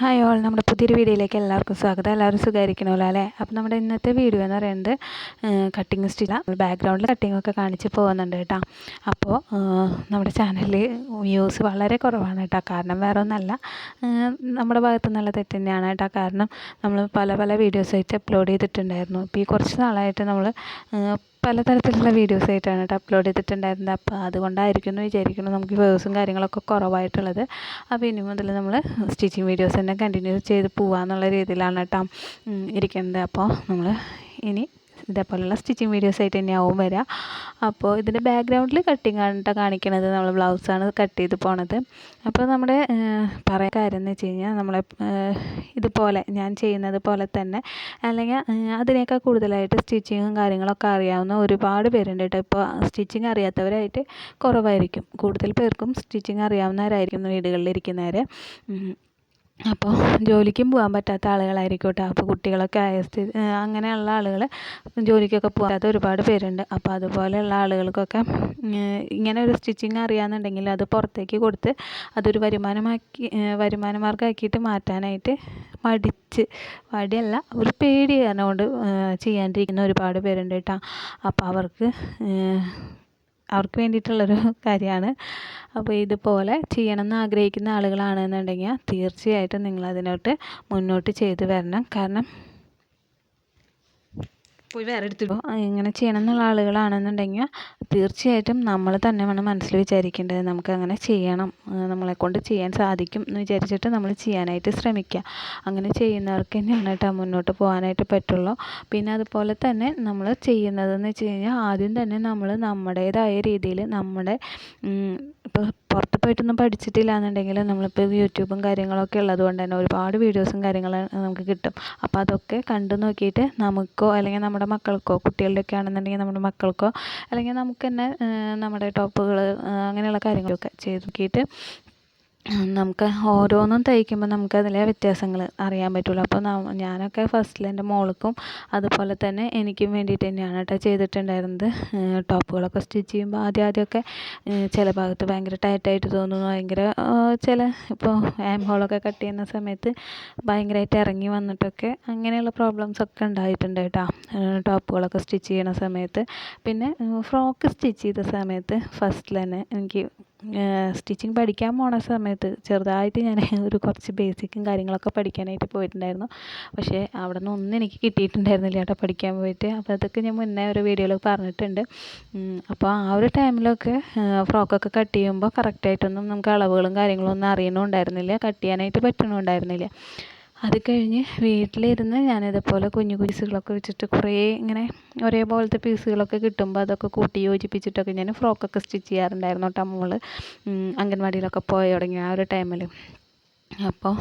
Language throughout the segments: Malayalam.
ഹായ് ഓൾ നമ്മുടെ പുതിയൊരു വീഡിയോയിലേക്ക് എല്ലാവർക്കും സ്വാഗതം. എല്ലാവരും സുഖമായിരിക്കണമല്ലോ അല്ലേ? അപ്പോൾ നമ്മുടെ ഇന്നത്തെ വീഡിയോ എന്ന് പറയുന്നത് കട്ടിങ് സ്റ്റിലാണ് ബാക്ക്ഗ്രൗണ്ടിൽ കട്ടിംഗ് ഒക്കെ കാണിച്ച് പോകുന്നുണ്ട് കേട്ടോ. അപ്പോൾ നമ്മുടെ ചാനലിൽ വ്യൂസ് വളരെ കുറവാണ് കേട്ടോ. കാരണം വേറെ ഒന്നല്ല. നമ്മുടെ ഭാഗത്ത് നിന്നുള്ള തെറ്റ് തന്നെയാണ് കേട്ടോ. കാരണം നമ്മൾ പല പല വീഡിയോസ് ആയിട്ട് അപ്ലോഡ് ചെയ്തിട്ടുണ്ടായിരുന്നു. ഇപ്പോൾ ഈ കുറച്ച് നാളായിട്ട് നമ്മൾ പലതരത്തിലുള്ള വീഡിയോസ് ആയിട്ടാണ് കേട്ടോ അപ്ലോഡ് ചെയ്തിട്ടുണ്ടായിരുന്നത്. അപ്പോൾ അതുകൊണ്ടായിരിക്കും എന്ന് വിചാരിക്കുന്നു. നമുക്ക് വ്യൂസും കാര്യങ്ങളൊക്കെ കുറവായിട്ടുള്ളത്. അപ്പോൾ ഇനി മുതൽ നമ്മൾ സ്റ്റിച്ചിങ് വീഡിയോസ് തന്നെ കണ്ടിന്യൂ ചെയ്ത് പോകാമെന്നുള്ള രീതിയിലാണ് കേട്ടോ ഇരിക്കുന്നത്. അപ്പോൾ നമ്മൾ ഇനി ഇതേപോലെയുള്ള സ്റ്റിച്ചിങ് വീഡിയോസ് ആയിട്ട് തന്നെയാവും വരിക അപ്പോൾ ഇതിന്റെ ബാക്ക്ഗ്രൗണ്ടിൽ കട്ടിങ് ആണ് കാണിക്കണത്. നമ്മൾ ബ്ലൗസാണ് കട്ട് ചെയ്ത് പോണത്. അപ്പോൾ നമ്മുടെ പറയാൻ കാര്യം എന്ന് വെച്ച് കഴിഞ്ഞാൽ നമ്മളെ ഇതുപോലെ ഞാൻ ചെയ്യുന്നത് പോലെ തന്നെ അല്ലെങ്കിൽ അതിനേക്കാൾ കൂടുതലായിട്ട് സ്റ്റിച്ചിങ്ങും കാര്യങ്ങളൊക്കെ അറിയാവുന്ന ഒരുപാട് പേരുണ്ട് കേട്ടോ ഇപ്പോൾ സ്റ്റിച്ചിങ് അറിയാത്തവരായിട്ട് കുറവായിരിക്കും. കൂടുതൽ പേർക്കും സ്റ്റിച്ചിങ് അറിയാവുന്നവരായിരിക്കും വീടുകളിൽ ഇരിക്കുന്നവർ അപ്പോൾ ജോലിക്കും പോകാൻ പറ്റാത്ത ആളുകളായിരിക്കും കേട്ടോ അപ്പോൾ കുട്ടികളൊക്കെ ആയ സ്ഥിതി അങ്ങനെയുള്ള ആളുകൾ ജോലിക്കൊക്കെ പോകാത്ത ഒരുപാട് പേരുണ്ട്. അപ്പോൾ അതുപോലെയുള്ള ആളുകൾക്കൊക്കെ ഇങ്ങനെ ഒരു സ്റ്റിച്ചിങ് അറിയാമെന്നുണ്ടെങ്കിൽ അത് പുറത്തേക്ക് കൊടുത്ത് അതൊരു വരുമാനമാക്കി വരുമാന മാർഗമാക്കിയിട്ട് മാറ്റാനായിട്ട് മടിച്ച് മടിയല്ല ഒരു പേടി കാരണം കൊണ്ട് ചെയ്യാണ്ടിരിക്കുന്ന ഒരുപാട് പേരുണ്ട് കേട്ടോ. അപ്പോൾ അവർക്ക് അവർക്ക് വേണ്ടിയിട്ടുള്ളൊരു കാര്യമാണ്. അപ്പോൾ ഇതുപോലെ ചെയ്യണമെന്ന് ആഗ്രഹിക്കുന്ന ആളുകളാണെന്നുണ്ടെങ്കിൽ തീർച്ചയായിട്ടും നിങ്ങൾ അതിനോട്ട് മുന്നോട്ട് ചെയ്തു വരണം. കാരണം പോയി വേറെ എടുത്തിട്ടോ ഇങ്ങനെ ചെയ്യണം എന്നുള്ള ആളുകളാണെന്നുണ്ടെങ്കിൽ തീർച്ചയായിട്ടും നമ്മൾ തന്നെ വേണം മനസ്സിൽ വിചാരിക്കേണ്ടത് നമുക്ക് അങ്ങനെ ചെയ്യണം. നമ്മളെ കൊണ്ട് ചെയ്യാൻ സാധിക്കും എന്ന് വിചാരിച്ചിട്ട് നമ്മൾ ചെയ്യാനായിട്ട് ശ്രമിക്കുക. അങ്ങനെ ചെയ്യുന്നവർക്ക് തന്നെയാണ് കേട്ടോ മുന്നോട്ട് പോകാനായിട്ട് പറ്റുള്ളൂ. പിന്നെ അതുപോലെ തന്നെ നമ്മൾ ചെയ്യുന്നതെന്ന് വെച്ച് കഴിഞ്ഞാൽ ആദ്യം തന്നെ നമ്മൾ നമ്മുടേതായ രീതിയിൽ നമ്മുടെ ഇപ്പോൾ പുറത്ത് പോയിട്ടൊന്നും പഠിച്ചിട്ടില്ല എന്നുണ്ടെങ്കിൽ നമ്മളിപ്പോൾ യൂട്യൂബും കാര്യങ്ങളൊക്കെ ഉള്ളത് കൊണ്ട് തന്നെ ഒരുപാട് വീഡിയോസും കാര്യങ്ങളും നമുക്ക് കിട്ടും. അപ്പോൾ അതൊക്കെ കണ്ടു നോക്കിയിട്ട് നമുക്കോ അല്ലെങ്കിൽ നമ്മുടെ മക്കൾക്കോ കുട്ടികളുടെയൊക്കെ ആണെന്നുണ്ടെങ്കിൽ നമ്മുടെ മക്കൾക്കോ അല്ലെങ്കിൽ നമുക്ക് തന്നെ നമ്മുടെ ടോപ്പുകൾ അങ്ങനെയുള്ള കാര്യങ്ങളൊക്കെ ചെയ്ത് നോക്കിയിട്ട് നമുക്ക് ഓരോന്നും തയ്ക്കുമ്പോൾ നമുക്ക് അതിലെ വ്യത്യാസങ്ങൾ അറിയാൻ പറ്റുള്ളൂ. അപ്പോൾ ഞാനൊക്കെ ഫസ്റ്റിൽ എന്റെ മോൾക്കും അതുപോലെ തന്നെ എനിക്കും വേണ്ടിയിട്ട് തന്നെയാണ് കേട്ടോ ചെയ്തിട്ടുണ്ടായിരുന്നത്. ടോപ്പുകളൊക്കെ സ്റ്റിച്ച് ചെയ്യുമ്പോൾ ആദ്യം ആദ്യമൊക്കെ ചില ഭാഗത്ത് ഭയങ്കര ടൈറ്റായിട്ട് തോന്നുന്നു. ഭയങ്കര ചില ഇപ്പോൾ ആം ഹോളൊക്കെ കട്ട് ചെയ്യുന്ന സമയത്ത് ഭയങ്കരമായിട്ട് ഇറങ്ങി വന്നിട്ടൊക്കെ അങ്ങനെയുള്ള പ്രോബ്ലംസ് ഒക്കെ ഉണ്ടായിട്ടുണ്ട് കേട്ടോ. ടോപ്പുകളൊക്കെ സ്റ്റിച്ച് ചെയ്യുന്ന സമയത്ത്. പിന്നെ ഫ്രോക്ക് സ്റ്റിച്ച് ചെയ്ത സമയത്ത് ഫസ്റ്റിൽ തന്നെ എനിക്ക് സ്റ്റിച്ചിങ് പഠിക്കാൻ പോണ സമയത്ത് ചെറുതായിട്ട് ഞാൻ ഒരു കുറച്ച് ബേസിക്കും കാര്യങ്ങളൊക്കെ പഠിക്കാനായിട്ട് പോയിട്ടുണ്ടായിരുന്നു. പക്ഷേ അവിടെ നിന്ന് ഒന്നും എനിക്ക് കിട്ടിയിട്ടുണ്ടായിരുന്നില്ല കേട്ടോ പഠിക്കാൻ പോയിട്ട്. അപ്പോൾ അതൊക്കെ ഞാൻ മുന്നേ ഒരു വീഡിയോയിൽ പറഞ്ഞിട്ടുണ്ട്. അപ്പോൾ ആ ഒരു ടൈമിലൊക്കെ ഫ്രോക്കൊക്കെ കട്ട് ചെയ്യുമ്പോൾ കറക്റ്റായിട്ടൊന്നും നമുക്ക് അളവുകളും കാര്യങ്ങളും ഒന്നും അറിയണമുണ്ടായിരുന്നില്ല കട്ട് ചെയ്യാനായിട്ട് പറ്റണമുണ്ടായിരുന്നില്ല അത് കഴിഞ്ഞ് വീട്ടിലിരുന്ന് ഞാനിതേപോലെ കുഞ്ഞു പീസുകളൊക്കെ വെച്ചിട്ട് കുറേ ഇങ്ങനെ ഒരേപോലത്തെ പീസുകളൊക്കെ കിട്ടുമ്പോൾ അതൊക്കെ കൂട്ടി യോജിപ്പിച്ചിട്ടൊക്കെ ഞാൻ ഫ്രോക്കൊക്കെ സ്റ്റിച്ച് ചെയ്യാറുണ്ടായിരുന്നു കേട്ടോ മോൾ അംഗൻവാടിയിലൊക്കെ പോയി തുടങ്ങിയ ആ ഒരു ടൈമിൽ അപ്പോൾ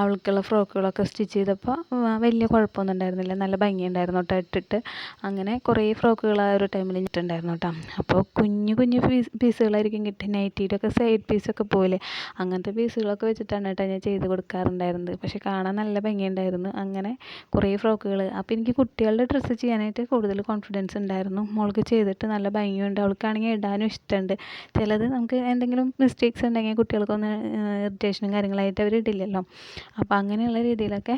അവൾക്കുള്ള ഫ്രോക്കുകളൊക്കെ സ്റ്റിച്ച് ചെയ്തപ്പോൾ വലിയ കുഴപ്പമൊന്നും ഉണ്ടായിരുന്നില്ല. നല്ല ഭംഗിയുണ്ടായിരുന്നു കേട്ടോ ഇട്ടിട്ട്. അങ്ങനെ കുറേ ഫ്രോക്കുകൾ ആ ഒരു ടൈമിൽ ഇട്ടിട്ടുണ്ടായിരുന്നു കേട്ടോ. അപ്പോൾ കുഞ്ഞു കുഞ്ഞു പീസ് പീസുകളായിരിക്കും കിട്ടുക നൈറ്റിയിലൊക്കെ സൈഡ് പീസൊക്കെ പോലെ. അങ്ങനത്തെ പീസുകളൊക്കെ വെച്ചിട്ടാണ് കേട്ടോ ഞാൻ ചെയ്ത് കൊടുക്കാറുണ്ടായിരുന്നത്. പക്ഷേ കാണാൻ നല്ല ഭംഗിയുണ്ടായിരുന്നു. അങ്ങനെ കുറേ ഫ്രോക്കുകൾ. അപ്പോൾ എനിക്ക് കുട്ടികളുടെ ഡ്രസ്സ് ചെയ്യാനായിട്ട് കൂടുതൽ കോൺഫിഡൻസ് ഉണ്ടായിരുന്നു. മോൾക്ക് ചെയ്തിട്ട് നല്ല ഭംഗിയുണ്ട്. അവൾക്കാണെങ്കിൽ ഇടാനും ഇഷ്ടമുണ്ട്. ചിലത് നമുക്ക് എന്തെങ്കിലും മിസ്റ്റേക്സ് ഉണ്ടെങ്കിൽ കുട്ടികൾക്കൊന്ന് ഇറിറ്റേഷനും കാര്യങ്ങളായിട്ട് അവർ ഇടില്ലല്ലോ അപ്പോൾ അങ്ങനെയുള്ള രീതിയിലൊക്കെ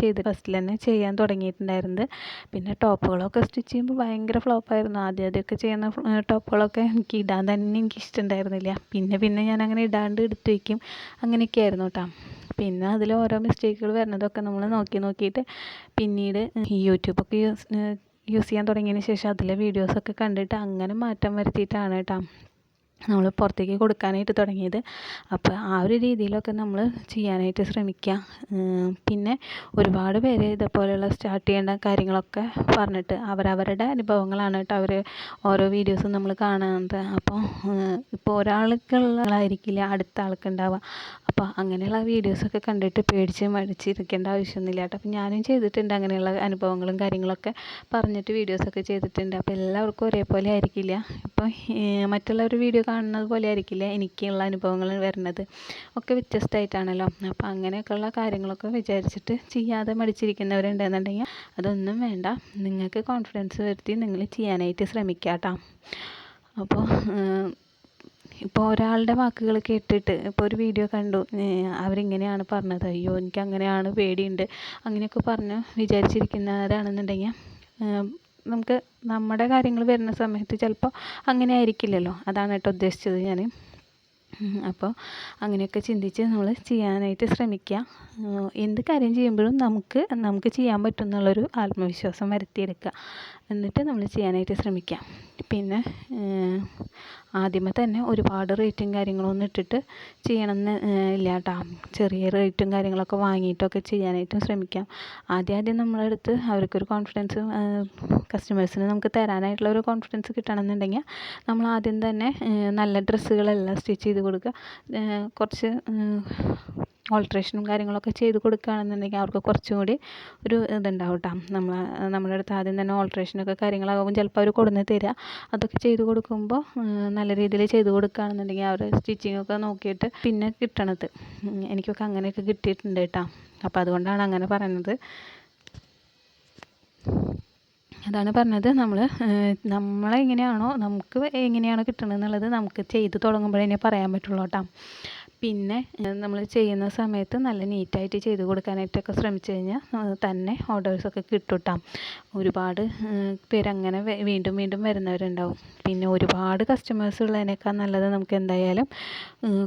ചെയ്ത് ഫസ്റ്റിൽ തന്നെ ചെയ്യാൻ തുടങ്ങിയിട്ടുണ്ടായിരുന്നത്. പിന്നെ ടോപ്പുകളൊക്കെ സ്റ്റിച്ച് ചെയ്യുമ്പോൾ ഭയങ്കര ഫ്ലോപ്പായിരുന്നു ആദ്യം ആദ്യമൊക്കെ ചെയ്യുന്ന ടോപ്പുകളൊക്കെ എനിക്ക് ഇടാൻ തന്നെ എനിക്ക് ഇഷ്ടമുണ്ടായിരുന്നില്ല. പിന്നെ പിന്നെ ഞാൻ അങ്ങനെ ഇടാണ്ട് എടുത്ത് വയ്ക്കും അങ്ങനെയൊക്കെ ആയിരുന്നു കേട്ടോ പിന്നെ അതിൽ ഓരോ മിസ്റ്റേക്കുകൾ വരുന്നതൊക്കെ നമ്മൾ നോക്കി നോക്കിയിട്ട് പിന്നീട് ഈ യൂട്യൂബൊക്കെ യൂസ് യൂസ് ചെയ്യാൻ തുടങ്ങിയതിന് ശേഷം അതിലെ വീഡിയോസൊക്കെ കണ്ടിട്ട് അങ്ങനെ മാറ്റം വരുത്തിയിട്ടാണ് കേട്ടോ നമ്മൾ പുറത്തേക്ക് കൊടുക്കാനായിട്ട് തുടങ്ങിയത്. അപ്പോൾ ആ ഒരു രീതിയിലൊക്കെ നമ്മൾ ചെയ്യാനായിട്ട് ശ്രമിക്കുക പിന്നെ ഒരുപാട് പേര് ഇതേപോലെയുള്ള സ്റ്റാർട്ട് ചെയ്യേണ്ട കാര്യങ്ങളൊക്കെ പറഞ്ഞിട്ട് അവരവരുടെ അനുഭവങ്ങളാണ് കേട്ടോ അവർ ഓരോ വീഡിയോസും നമ്മൾ കാണുന്നത് അപ്പോൾ ഇപ്പോൾ ഒരാൾക്കുള്ളതായിരിക്കില്ല അടുത്ത ആൾക്കുണ്ടാവുക അപ്പോൾ അങ്ങനെയുള്ള വീഡിയോസൊക്കെ കണ്ടിട്ട് പേടിച്ച് മടിച്ചിരിക്കേണ്ട ആവശ്യമൊന്നുമില്ല കേട്ടോ. അപ്പോൾ ഞാനും ചെയ്തിട്ടുണ്ട് അങ്ങനെയുള്ള അനുഭവങ്ങളും കാര്യങ്ങളൊക്കെ പറഞ്ഞിട്ട് വീഡിയോസൊക്കെ ചെയ്തിട്ടുണ്ട്. അപ്പോൾ എല്ലാവർക്കും ഒരേപോലെ ആയിരിക്കില്ല. ഇപ്പോൾ മറ്റുള്ളവർ വീഡിയോ കാണുന്നത് പോലെ ആയിരിക്കില്ല എനിക്കുള്ള അനുഭവങ്ങൾ വരുന്നത്. ഒക്കെ വ്യത്യസ്തമായിട്ടാണല്ലോ. അപ്പോൾ അങ്ങനെയൊക്കെയുള്ള കാര്യങ്ങളൊക്കെ വിചാരിച്ചിട്ട് ചെയ്യാതെ മടിച്ചിരിക്കുന്നവരുണ്ടെന്നുണ്ടെങ്കിൽ അതൊന്നും വേണ്ട. നിങ്ങൾക്ക് കോൺഫിഡൻസ് വരുത്തി നിങ്ങൾ ചെയ്യാനായിട്ട് ശ്രമിക്കുക അപ്പോൾ ഇപ്പോൾ ഒരാളുടെ വാക്കുകൾ കേട്ടിട്ട് ഇപ്പോൾ ഒരു വീഡിയോ കണ്ടു. അവരിങ്ങനെയാണ് പറഞ്ഞത്. അയ്യോ എനിക്ക് അങ്ങനെയാണ് പേടിയുണ്ട്. അങ്ങനെയൊക്കെ പറഞ്ഞ് വിചാരിച്ചിരിക്കുന്നവരാണെന്നുണ്ടെങ്കിൽ നമുക്ക് നമ്മുടെ കാര്യങ്ങൾ വരുന്ന സമയത്ത് ചിലപ്പോൾ അങ്ങനെ ആയിരിക്കില്ലല്ലോ. അതാണ് കേട്ടോ ഉദ്ദേശിച്ചത് ഞാൻ അപ്പോൾ അങ്ങനെയൊക്കെ ചിന്തിച്ച് നമ്മൾ ചെയ്യാനായിട്ട് ശ്രമിക്കുക എന്ത് കാര്യം ചെയ്യുമ്പോഴും നമുക്ക് നമുക്ക് ചെയ്യാൻ പറ്റും എന്നുള്ളൊരു ആത്മവിശ്വാസം വരുത്തിയെടുക്കുക എന്നിട്ട് നമ്മൾ ചെയ്യാനായിട്ട് ശ്രമിക്കാം. പിന്നെ ആദ്യമേ തന്നെ ഒരുപാട് റേറ്റും കാര്യങ്ങളൊന്നും ഇട്ടിട്ട് ചെയ്യണമെന്ന് ഇല്ല കേട്ടോ ചെറിയ റേറ്റും കാര്യങ്ങളൊക്കെ വാങ്ങിയിട്ടൊക്കെ ചെയ്യാനായിട്ടും ശ്രമിക്കാം. ആദ്യം ആദ്യം നമ്മളെ അടുത്ത് അവർക്കൊരു കോൺഫിഡൻസ് കസ്റ്റമേഴ്സിന് നമുക്ക് തരാനായിട്ടുള്ള ഒരു കോൺഫിഡൻസ് കിട്ടണമെന്നുണ്ടെങ്കിൽ നമ്മൾ ആദ്യം തന്നെ നല്ല ഡ്രസ്സുകളെല്ലാം സ്റ്റിച്ച് ചെയ്ത് കൊടുക്കുക. കുറച്ച് ഓൾട്രേഷനും കാര്യങ്ങളൊക്കെ ചെയ്ത് കൊടുക്കുകയാണെന്നുണ്ടെങ്കിൽ അവർക്ക് കുറച്ചും കൂടി ഒരു ഇതുണ്ടാവും കേട്ടോ നമ്മൾ നമ്മുടെ അടുത്ത് ആദ്യം തന്നെ ഓൾട്രേഷനൊക്കെ കാര്യങ്ങളാകുമ്പോൾ ചിലപ്പോൾ അവർ കൊടുന്ന് തരിക. അതൊക്കെ ചെയ്ത് കൊടുക്കുമ്പോൾ നല്ല രീതിയിൽ ചെയ്ത് കൊടുക്കുകയാണെന്നുണ്ടെങ്കിൽ അവർ സ്റ്റിച്ചിങ്ങൊക്കെ നോക്കിയിട്ട് പിന്നെ കിട്ടണത്. എനിക്കൊക്കെ അങ്ങനെയൊക്കെ കിട്ടിയിട്ടുണ്ട് കേട്ടോ. അപ്പോൾ അതുകൊണ്ടാണ് അങ്ങനെ പറയുന്നത് അതാണ് പറഞ്ഞത്. നമ്മൾ നമ്മളെങ്ങനെയാണോ നമുക്ക് എങ്ങനെയാണോ കിട്ടണത് എന്നുള്ളത് നമുക്ക് ചെയ്ത് തുടങ്ങുമ്പോഴേ പറയാൻ പറ്റുള്ളൂ കേട്ടോ. പിന്നെ നമ്മൾ ചെയ്യുന്ന സമയത്ത് നല്ല നീറ്റായിട്ട് ചെയ്ത് കൊടുക്കാനായിട്ടൊക്കെ ശ്രമിച്ചു കഴിഞ്ഞാൽ തന്നെ ഓർഡേഴ്സൊക്കെ കിട്ടും ഒരുപാട് പേരങ്ങനെ വീണ്ടും വീണ്ടും വരുന്നവരുണ്ടാവും. പിന്നെ ഒരുപാട് കസ്റ്റമേഴ്സ് ഉള്ളതിനേക്കാൾ നല്ലത് നമുക്ക് എന്തായാലും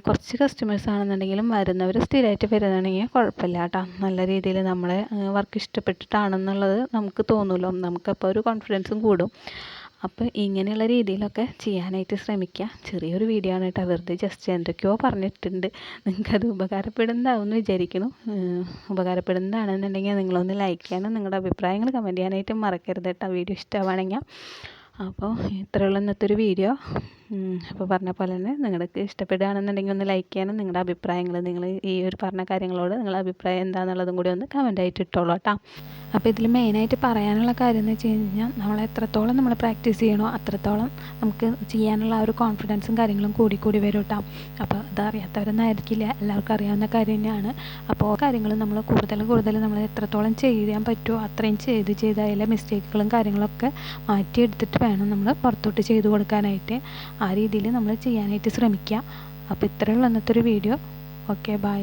കുറച്ച് കസ്റ്റമേഴ്സ് ആണെന്നുണ്ടെങ്കിലും വരുന്നവർ സ്ഥിരമായിട്ട് വരുന്നുണ്ടെങ്കിൽ കുഴപ്പമില്ല കേട്ടോ നല്ല രീതിയിൽ നമ്മളെ വർക്ക് ഇഷ്ടപ്പെട്ടിട്ടാണെന്നുള്ളത് നമുക്ക് തോന്നുമല്ലോ നമുക്കപ്പോൾ ഒരു കോൺഫിഡൻസും കൂടും. അപ്പോൾ ഇങ്ങനെയുള്ള രീതിയിലൊക്കെ ചെയ്യാനായിട്ട് ശ്രമിക്കുക ചെറിയൊരു വീഡിയോ ആണ് കേട്ടോ വെറുതെ ജസ്റ്റ് എന്തൊക്കെയോ പറഞ്ഞിട്ടുണ്ട്. നിങ്ങൾക്കത് ഉപകാരപ്പെടുന്നതാവും എന്ന് വിചാരിക്കുന്നു ഉപകാരപ്പെടുന്നതാണെന്നുണ്ടെങ്കിൽ നിങ്ങളൊന്ന് ലൈക്ക് ചെയ്യാനും നിങ്ങളുടെ അഭിപ്രായങ്ങൾ കമന്റ് ചെയ്യാനായിട്ട് മറക്കരുത് കേട്ടോ വീഡിയോ ഇഷ്ടമാണെങ്കിൽ അപ്പോൾ ഇത്രയുള്ള ഇന്നത്തെ ഒരു വീഡിയോ അപ്പോൾ പറഞ്ഞ പോലെ തന്നെ നിങ്ങൾക്ക് ഇഷ്ടപ്പെടുകയാണെന്നുണ്ടെങ്കിൽ ഒന്ന് ലൈക്ക് ചെയ്യാനും നിങ്ങളുടെ അഭിപ്രായങ്ങൾ നിങ്ങൾ ഈ ഒരു പറഞ്ഞ കാര്യങ്ങളോട് നിങ്ങളുടെ അഭിപ്രായം എന്താണെന്നുള്ളതും കൂടി ഒന്ന് കമന്റായിട്ട് ഇട്ടോളൂ കേട്ടോ. അപ്പോൾ ഇതിൽ മെയിനായിട്ട് പറയാനുള്ള കാര്യം എന്ന് വെച്ച് കഴിഞ്ഞാൽ നമ്മൾ എത്രത്തോളം നമ്മൾ പ്രാക്ടീസ് ചെയ്യണോ അത്രത്തോളം നമുക്ക് ചെയ്യാനുള്ള ആ ഒരു കോൺഫിഡൻസും കാര്യങ്ങളും കൂടി കൂടി വരും കേട്ടോ. അപ്പോൾ ഇതറിയാത്തവരൊന്നും ആയിരിക്കില്ല എല്ലാവർക്കും അറിയാവുന്ന കാര്യം തന്നെയാണ്. അപ്പോൾ കാര്യങ്ങൾ നമ്മൾ കൂടുതൽ കൂടുതൽ നമ്മൾ എത്രത്തോളം ചെയ്യാൻ പറ്റുമോ അത്രയും ചെയ്ത് ചെയ്ത് മിസ്റ്റേക്കുകളും കാര്യങ്ങളൊക്കെ മാറ്റിയെടുത്തിട്ട് വേണം നമ്മൾ പുറത്തോട്ട് ചെയ്ത് കൊടുക്കാനായിട്ട്. ആ രീതിയിൽ നമ്മൾ ചെയ്യാനായിട്ട് ശ്രമിക്കുക അപ്പോൾ ഇത്രയുള്ള ഇന്നത്തെ ഒരു വീഡിയോ. Okay bye